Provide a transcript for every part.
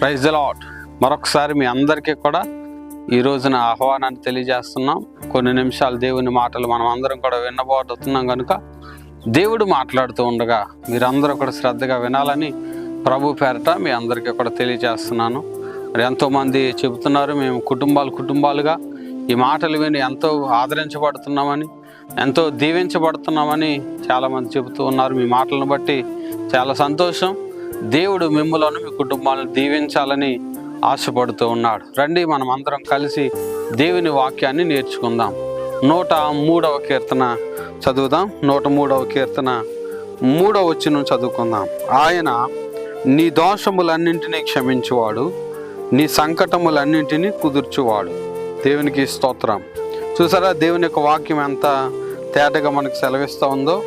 Praise lot మరొకసారి మీ అందరికీ కూడా ఈ రోజున ఆహ్వానాన్ని తెలియజేస్తున్నాం. కొన్ని నిమిషాలు దేవుని మాటలు మనం అందరం కూడా విన్నబోతున్నాం కనుక దేవుడు మాట్లాడుతూ ఉండగా మీరందరూ కూడా శ్రద్ధగా వినాలని ప్రభు పేరట మీ అందరికీ కూడా తెలియజేస్తున్నాను. మరి ఎంతోమంది చెబుతున్నారు మేము కుటుంబాలు కుటుంబాలుగా ఈ మాటలు విని ఎంతో ఆదరించబడుతున్నామని ఎంతో దీవించబడుతున్నామని చాలామంది చెబుతూ ఉన్నారు. మీ మాటలను బట్టి చాలా సంతోషం. దేవుడు మిమ్మలను మీ కుటుంబాలను దీవించాలని ఆశపడుతూ ఉన్నాడు. రండి మనం అందరం కలిసి దేవుని వాక్యాన్ని నేర్చుకుందాం. నూట మూడవ కీర్తన చదువుదాం. నూట మూడవ కీర్తన మూడవ వచ్చిన చదువుకుందాం. ఆయన నీ దోషములన్నింటినీ క్షమించువాడు నీ సంకటములన్నింటినీ కుదుర్చువాడు. దేవునికి స్తోత్రం. చూసారా దేవుని యొక్క వాక్యం ఎంత తేటగా మనకు సెలవిస్తూ ఉందో?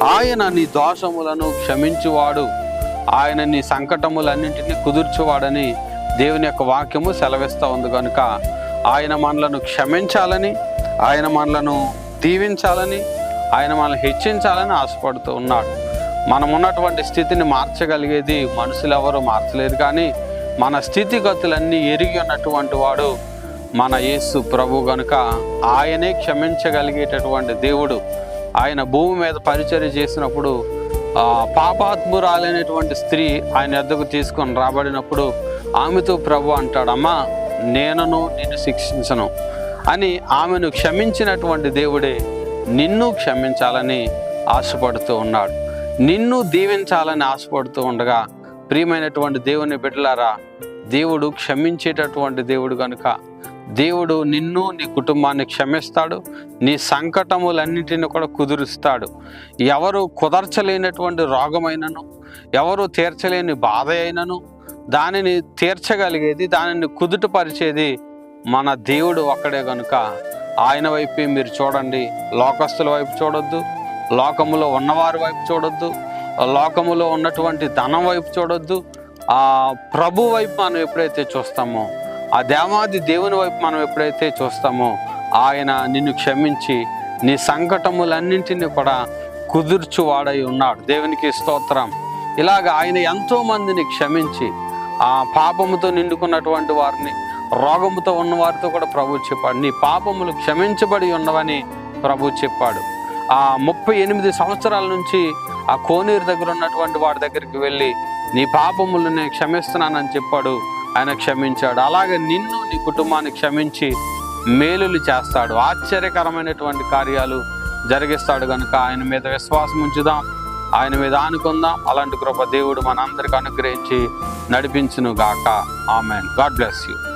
ఆయన నీ దోషములను క్షమించువాడు. ఆయన నీ సంకటములన్నింటినీ కుదుర్చువాడని దేవుని యొక్క వాక్యము సెలవిస్తూ ఉంది కనుక ఆయన మనలను క్షమించాలని ఆయన మనలను దీవించాలని ఆయన మనల్ని హెచ్చించాలని ఆశపడుతూ ఉన్నాడు. మనం ఉన్నటువంటి స్థితిని మార్చగలిగేది మనుషులు ఎవరు మార్చలేదు కానీ మన స్థితిగతులన్నీ ఎరిగి ఉన్నటువంటి వాడు మన యేసు ప్రభు గనుక ఆయనే క్షమించగలిగేటటువంటి దేవుడు. ఆయన భూమి మీద పరిచర్య చేసినప్పుడు పాపాత్మురాలైనటువంటి స్త్రీ ఆయన ఎద్దకు తీసుకొని రాబడినప్పుడు ఆమెతో ప్రభు అంటాడమ్మా నేనను నిన్ను శిక్షించను అని ఆమెను క్షమించినటువంటి దేవుడే నిన్ను క్షమించాలని ఆశపడుతూ ఉన్నాడు. నిన్ను దీవించాలని ఆశపడుతూ ఉండగా ప్రియమైనటువంటి దేవుని బిడ్డలారా దేవుడు క్షమించేటటువంటి దేవుడు కనుక దేవుడు నిన్ను నీ కుటుంబాన్ని క్షమిస్తాడు నీ సంకటములన్నింటిని కూడా కుదురుస్తాడు. ఎవరు కుదర్చలేనటువంటి రోగమైనను ఎవరు తీర్చలేని బాధ అయినను దానిని తీర్చగలిగేది దానిని కుదుటపరిచేది మన దేవుడు ఒక్కడే కనుక ఆయన వైపే మీరు చూడండి. లోకస్తుల వైపు చూడొద్దు. లోకములో ఉన్నవారి వైపు చూడొద్దు. లోకములో ఉన్నటువంటి ధనం వైపు చూడొద్దు. ఆ ప్రభు వైపు మనం ఎప్పుడైతే చూస్తామో ఆ దేవాది దేవుని వైపు మనం ఎప్పుడైతే చూస్తామో ఆయన నిన్ను క్షమించి నీ సంకటములన్నింటినీ కూడా కుదుర్చు వాడై ఉన్నాడు. దేవునికి స్తోత్రం. ఇలాగ ఆయన ఎంతో మందిని క్షమించి ఆ పాపముతో నిండుకున్నటువంటి వారిని రోగముతో ఉన్న వారితో కూడా ప్రభు చెప్పాడు. నీ పాపములు క్షమించబడి ఉన్నవని ప్రభు చెప్పాడు. ఆ ముప్పై ఎనిమిది సంవత్సరాల నుంచి ఆ కోనేరు దగ్గర ఉన్నటువంటి వాడి దగ్గరికి వెళ్ళి నీ పాపములు నేను క్షమిస్తున్నానని చెప్పాడు. ఆయన క్షమించాడు. అలాగే నిన్ను నీ కుటుంబాన్ని క్షమించి మేలులు చేస్తాడు. ఆశ్చర్యకరమైనటువంటి కార్యాలు జరిగిస్తాడు కనుక ఆయన మీద విశ్వాసం ఉంచుదాం. ఆయన మీద ఆనుకుందాం. అలాంటి కృప దేవుడు మనందరికి అనుగ్రహించి నడిపించును గాక ఆమెన్. God bless you.